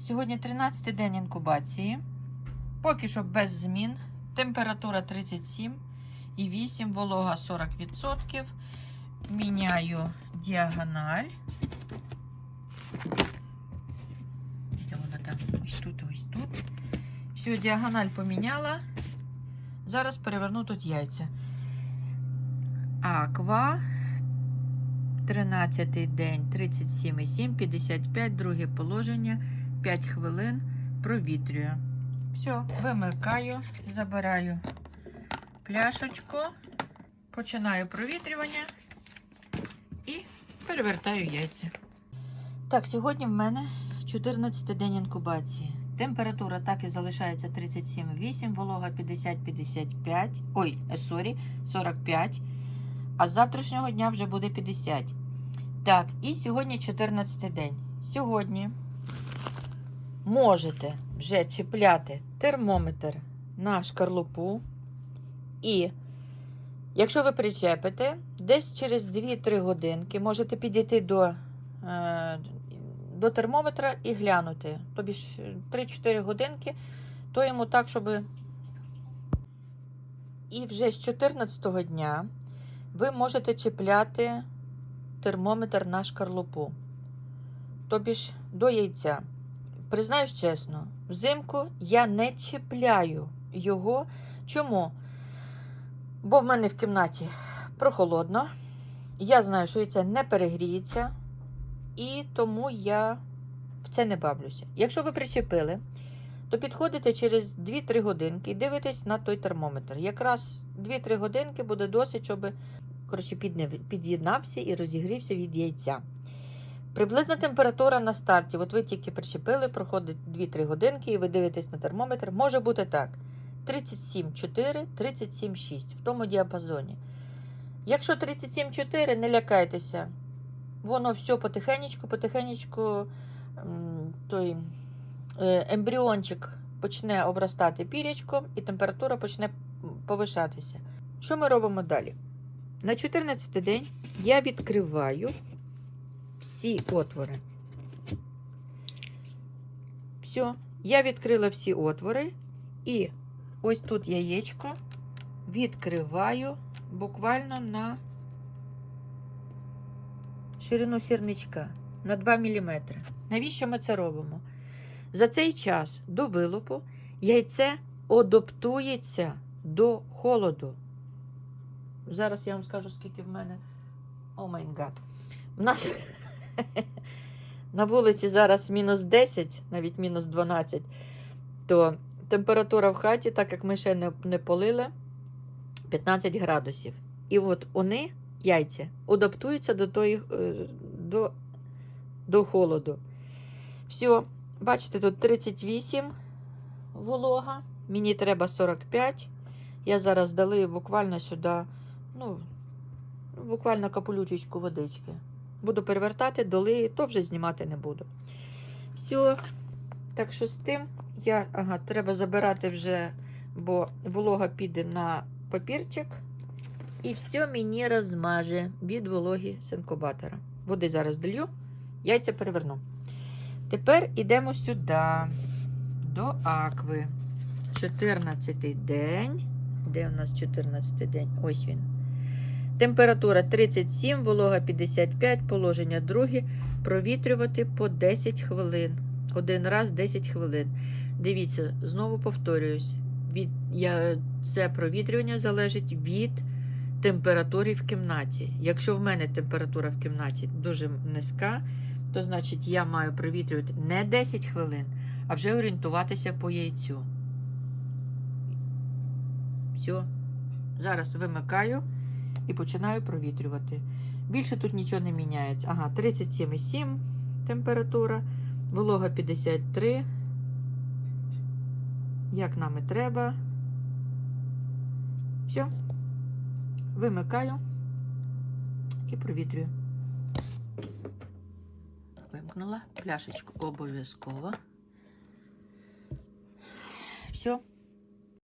Сьогодні 13 день інкубації. Поки що без змін. Температура 37 і 8, волога 40%. Міняю діагональ. Де вона там? Ось тут, ось тут. Все, діагональ поміняла. Зараз переверну тут яйця. Аква. 13 день, 37,7, 55, друге положення, 5 хвилин, провітрюю. Все, вимикаю, забираю пляшечку, починаю провітрювання і перевертаю яйця. Так, сьогодні в мене 14 день інкубації. Температура так і залишається 37,8, волога 50-55, ой, е, сорі, 45. А з завтрашнього дня вже буде 50. Так, і сьогодні 14 день. Сьогодні можете вже чіпляти термометр на шкарлупу. І якщо ви причепите, десь через 2-3 годинки можете підійти до, е, до термометра і глянути. Тобі 3-4 годинки, то йому так, щоб. І вже з 14 дня ви можете чіпляти термометр на шкарлупу. Тобі ж до яйця. Признаюсь чесно, взимку я не чіпляю його. Чому? Бо в мене в кімнаті прохолодно. Я знаю, що яйце не перегріється, і тому я в це не бавлюся. Якщо ви причепили, то підходите через 2-3 годинки і дивитесь на той термометр. Якраз 2-3 годинки буде досить, щоб коротше, під'єднався і розігрівся від яйця. Приблизна температура на старті. От ви тільки причепили, проходить 2-3 годинки, і ви дивитесь на термометр. Може бути так: 37,4, 37,6 в тому діапазоні. Якщо 37,4, не лякайтеся. Воно все потихенечку, потихенечку той е, ембріончик почне обростати пірячком, і температура почне повишатися. Що ми робимо далі? На 14 день я відкриваю всі отвори. Все, я відкрила всі отвори, і ось тут яєчко відкриваю буквально на ширину сірничка на 2 мм. Навіщо ми це робимо? За цей час до вилупу яйце адаптується до холоду. Зараз я вам скажу, скільки в мене. О май гад. У нас на вулиці зараз мінус 10, навіть мінус 12, то температура в хаті, так як ми ще не, не полили, 15 градусів. І от вони, яйця, адаптуються до, тої, е, до, до холоду. Все, бачите, тут 38 волога, мені треба 45. Я зараз дали буквально сюди, ну, буквально капелючечку водички. Буду перевертати, доли, то вже знімати не буду. Все. Так що з тим я, ага, треба забирати вже, бо волога піде на папірчик. І все мені розмаже від вологи з інкубатора. Води зараз долью, яйця переверну. Тепер йдемо сюди, до акви. 14 день. Де у нас 14 день? Ось він. Температура 37, волога 55, положення друге. Провітрювати по 10 хвилин. Один раз 10 хвилин. Дивіться, знову повторююсь. Від, я, це провітрювання залежить від температури в кімнаті. Якщо в мене температура в кімнаті дуже низька, то значить я маю провітрювати не 10 хвилин, а вже орієнтуватися по яйцю. Все. Зараз вимикаю і починаю провітрювати. Більше тут нічого не міняється. Ага, 37,7 температура, волога 53. Як нам і треба. Все. Вимикаю і провітрюю. Вимкнула пляшечку обов'язково. Все.